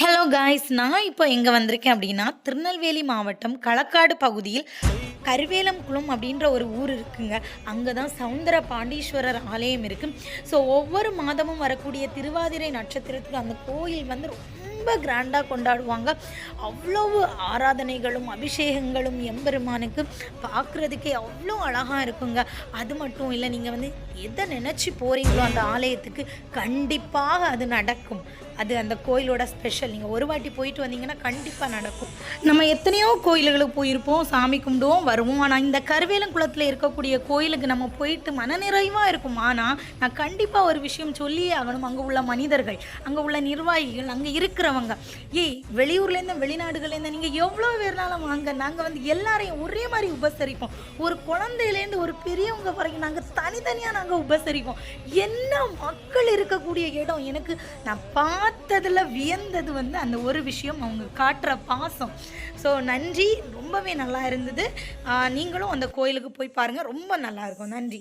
Hello guys நான் இப்போ எங்கே வந்திருக்கேன் அப்படின்னா திருநெல்வேலி மாவட்டம் களக்காடு பகுதியில் கருவேலம்குளம் அப்படின்ற ஒரு ஊர் இருக்குங்க. அங்கே தான் சவுந்தர பாண்டீஸ்வரர் ஆலயம் இருக்குது ஸோ ஒவ்வொரு மாதமும் வரக்கூடிய திருவாதிரை நட்சத்திரத்துக்கு அந்த கோயில் வந்து ரொம்ப ரொம்ப கிராண்டாக கொண்டாடுவாங்க. அவ்வளவு ஆராதனைகளும் அபிஷேகங்களும் எம்பெருமானுக்கு பார்க்குறதுக்கே அவ்வளோ அழகாக இருக்குங்க. அது மட்டும் இல்லை நீங்கள் வந்து எதை நினச்சி போகிறீங்களோ அந்த ஆலயத்துக்கு கண்டிப்பாக அது நடக்கும். அது அந்த கோயிலோட ஸ்பெஷல் நீங்கள் ஒரு வாட்டி போயிட்டு வந்தீங்கன்னா கண்டிப்பாக நடக்கும். நம்ம எத்தனையோ கோயில்களுக்கு போயிருப்போம் சாமி கும்பிடுவோம் வருவோம். ஆனால் இந்த கருவேலங்குளத்தில் இருக்கக்கூடிய கோயிலுக்கு நம்ம போயிட்டு மனநிறைவாக இருக்கும். ஆனால் நான் கண்டிப்பாக ஒரு விஷயம் சொல்லியே ஆகணும். அங்கே உள்ள மனிதர்கள் அங்கே உள்ள நிர்வாகிகள் அங்கே இருக்கிற வாங்குறவங்க ஏய் வெளியூர்லேருந்து வெளிநாடுகள்லேருந்து நீங்கள் எவ்வளோ பேர்னாலும் வாங்க. நாங்கள் வந்து எல்லாரையும் ஒரே மாதிரி உபசரிப்போம். ஒரு குழந்தையிலேருந்து ஒரு பெரியவங்க வரைக்கும் நாங்கள் தனித்தனியாக நாங்கள் உபசரிப்போம். என்ன மக்கள் இருக்கக்கூடிய இடம்? எனக்கு நான் பார்த்ததில் வியந்தது வந்து அந்த ஒரு விஷயம் அவங்க காட்டுற பாசம். ஸோ நன்றி. ரொம்பவே நல்லா இருந்தது. நீங்களும் அந்த கோயிலுக்கு போய் பாருங்கள் ரொம்ப நல்லா இருக்கும். நன்றி.